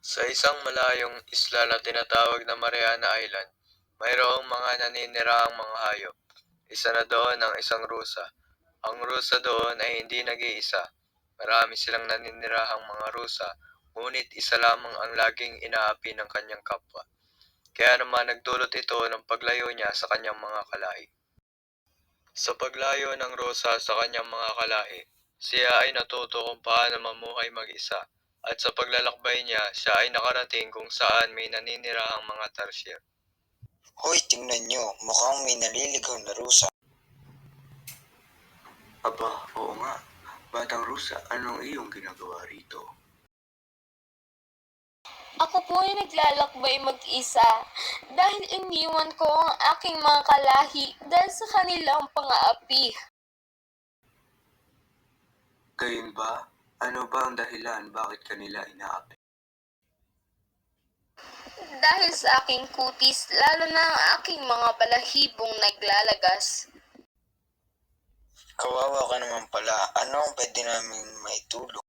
Sa isang malayong isla na tinatawag na Mariana Island, mayroong mga naninirahang mga hayop. Isa na doon ang isang rusa. Ang rusa doon ay hindi nag-iisa. Marami silang naninirahang mga rusa, ngunit isa lamang ang laging inaapi ng kanyang kapwa. Kaya naman nagdulot ito ng paglayo niya sa kanyang mga kalahi. Sa paglayo ng rusa sa kanyang mga kalahi, siya ay natuto kung paano mamuhay mag-isa at sa paglalakbay niya, siya ay nakarating kung saan may naninirahang mga tarsier. Hoy, tingnan nyo. Mukhang may naliligaw na rusa. Aba, oo nga. Batang Rusa, anong iyong ginagawa rito? Ako po ay naglalakbay mag-isa dahil iniwan ko ang aking mga kalahi dahil sa kanilang pang-aapi. Gayon ba? Ano ba ang dahilan bakit kanila inaapi? Dahil sa aking kutis, lalo na ang aking mga balahibong naglalagas. Kawawa ka naman pala. Ano ang pwede namin maitulong?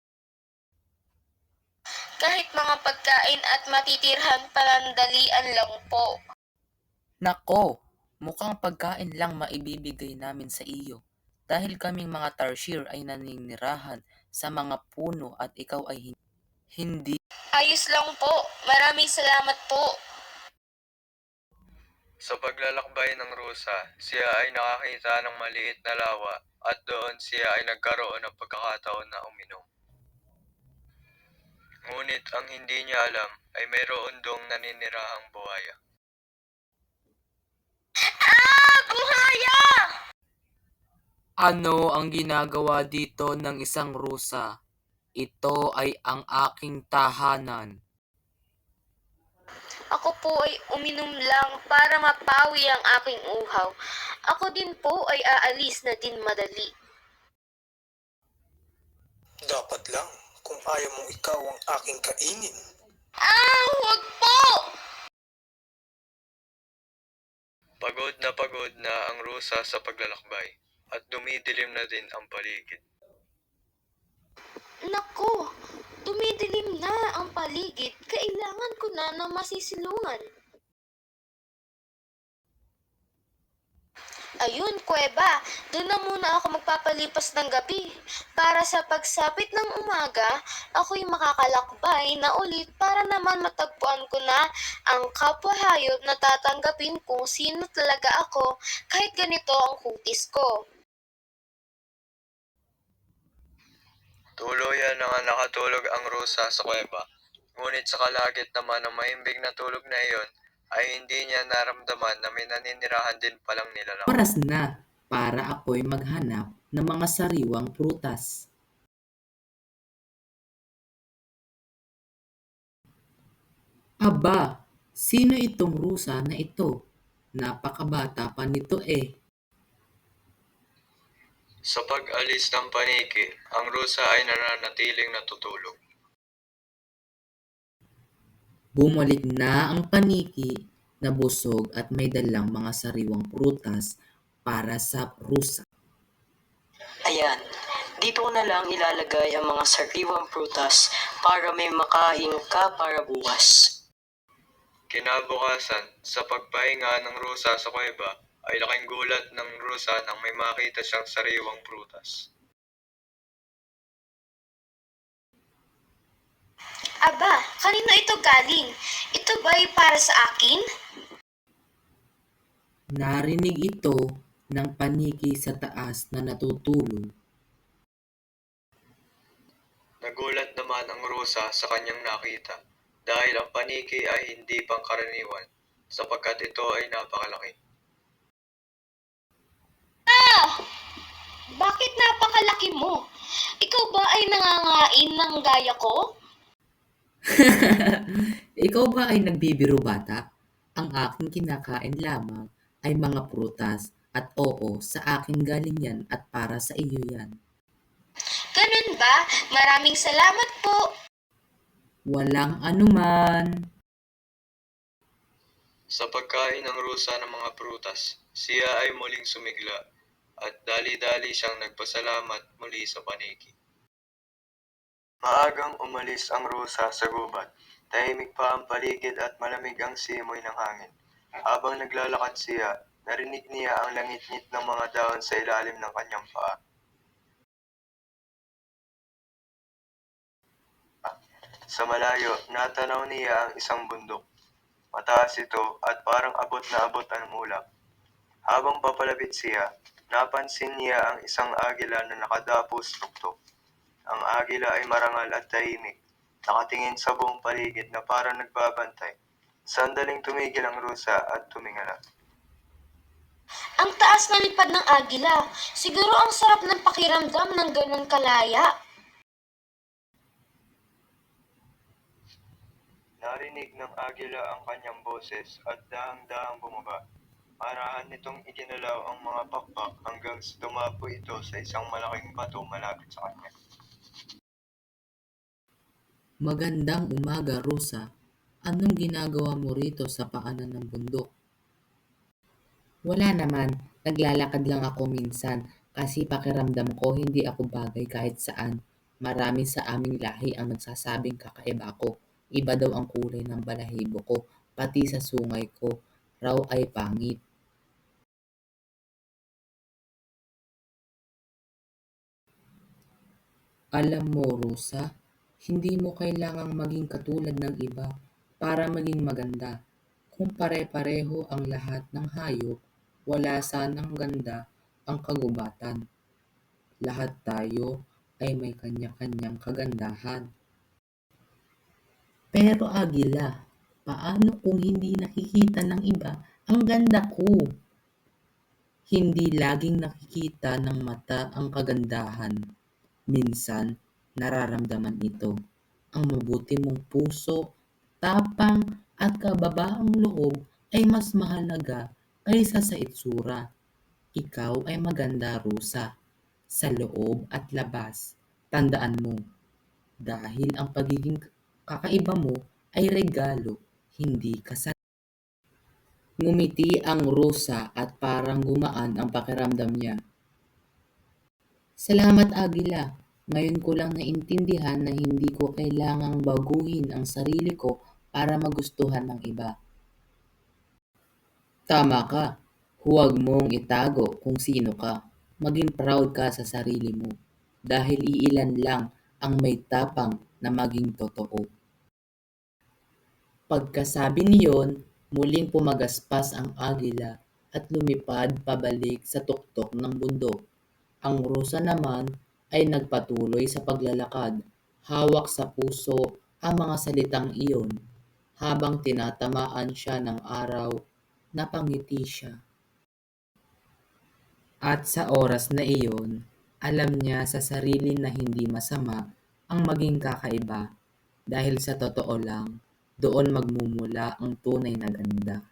Kahit mga pagkain at matitirhan palandalian lang po. Nako, mukhang pagkain lang maibibigay namin sa iyo. Dahil kaming mga tarsier ay naninirahan sa mga puno at ikaw ay hin- hindi Ayos lang po. Maraming salamat po. Sa paglalakbay ng rusa, siya ay nakakita ng maliit na lawa at doon siya ay nagkaroon ng pagkakataon na uminom. Ngunit ang hindi niya alam ay mayroon dong naninirahang buhaya. Ah! Buhaya! Ano ang ginagawa dito ng isang rusa? Ito ay ang aking tahanan. Ako po ay uminom lang para mapawi ang aking uhaw. Ako din po ay aalis na din madali. Dapat lang. Kung ayaw mong ikaw ang aking kainin. Ah, huwag po! Pagod na pagod na ang rusa sa paglalakbay at dumidilim na din ang paligid. Naku, dumidilim na ang paligid. Kailangan ko na ng masisilungan. Ayun, kuweba. Doon na muna ako magpapalipas ng gabi. Para sa pagsapit ng umaga, ako'y makakalakbay na ulit para naman matagpuan ko na ang kapwa hayop na tatanggapin kung sino talaga ako kahit ganito ang kutis ko. Tuluyan na nga nakatulog ang rusa sa kuweba. Ngunit sa kalagit naman ng mahimbing na tulog na iyon, ay hindi niya naramdaman na may naninirahan din palang nilalang. Oras na para ako'y maghanap ng mga sariwang prutas. Aba, sino itong rusa na ito? Napakabata pa nito eh. Sa pag-alis ng paniki, ang rusa ay nananatiling natutulog. Bumalik na ang paniki na busog at may dalang mga sariwang prutas para sa rusa. Ayan, dito na lang ilalagay ang mga sariwang prutas para may makain ka para bukas. Kinabukasan, sa pagpahinga ng rusa sa kuweba, ay laking gulat ng rusa nang may makita siyang sariwang prutas. Aba, kanino ito galing? Ito ba ay para sa akin? Narinig ito ng paniki sa taas na natutulog. Nagulat naman ang rusa sa kanyang nakita dahil ang paniki ay hindi pangkaraniwan sapagkat ito ay napakalaki. Bakit napakalaki mo? Ikaw ba ay nangangain ng gaya ko? Ikaw ba ay nagbibiro bata? Ang aking kinakain lamang ay mga prutas at oo, sa akin galing yan at para sa iyo yan. Ganun ba? Maraming salamat po. Walang anuman. Sa pagkain ng rusa ng mga prutas, siya ay muling sumigla at dali-dali siyang nagpasalamat muli sa paniki. Maagang umalis ang rusa sa gubat Tahimik pa ang paligid at malamig ang simoy ng hangin. Habang naglalakad siya, narinig niya ang langit-ngit ng mga dahon sa ilalim ng kanyang paa. Sa malayo, natanaw niya ang isang bundok. Mataas ito at parang abot na abot ang ulap. Habang papalapit siya, napansin niya ang isang agila na nakadapos tuktok. Ang agila ay marangal at tahimik, nakatingin sa buong paligid na parang nagbabantay. Sandaling tumigil ang rusa at tumingala. Ang taas na lipad ng agila. Siguro ang sarap ng pakiramdam ng ganun kalaya. Narinig ng agila ang kanyang boses at dahang-dahang bumaba. Parahan nitong iginalaw ang mga pakpak hanggang sa tumapo ito sa isang malaking bato malapit sa kanya. Magandang umaga, Rosa. Anong ginagawa mo rito sa paanan ng bundok? Wala naman. Naglalakad lang ako minsan kasi pakiramdam ko hindi ako bagay kahit saan. Marami sa aming lahi ang nagsasabing kakaiba ako. Iba daw ang kulay ng balahibo ko, pati sa sungay ko raw ay pangit. Alam mo, Rosa, hindi mo kailangang maging katulad ng iba para maging maganda. Kung pare-pareho ang lahat ng hayop, wala sanang ganda ang kagubatan. Lahat tayo ay may kanya-kanyang kagandahan. Pero Agila, paano kung hindi nakikita ng iba ang ganda ko? Hindi laging nakikita ng mata ang kagandahan. Minsan, nararamdaman ito. Ang mabuti mong puso, tapang at kababaang loob ay mas mahalaga kaysa sa itsura. Ikaw ay maganda, Rosa, sa loob at labas. Tandaan mo, dahil ang pagiging kakaiba mo ay regalo, hindi kasal. Ngumiti ang Rosa at parang gumaan ang pakiramdam niya. Salamat, Agila. Ngayon ko lang naintindihan na hindi ko kailangang baguhin ang sarili ko para magustuhan ng iba. Tama ka. Huwag mong itago kung sino ka. Maging proud ka sa sarili mo. Dahil iilan lang ang may tapang na maging totoo. Pagkasabi niyon, muling pumagaspas ang agila at lumipad pabalik sa tuktok ng bundok. Ang rusa naman ay nagpatuloy sa paglalakad, hawak sa puso ang mga salitang iyon. Habang tinatamaan siya ng araw, napangiti siya. At sa oras na iyon, alam niya sa sarili na hindi masama ang maging kakaiba dahil sa totoo lang, doon magmumula ang tunay na ganda.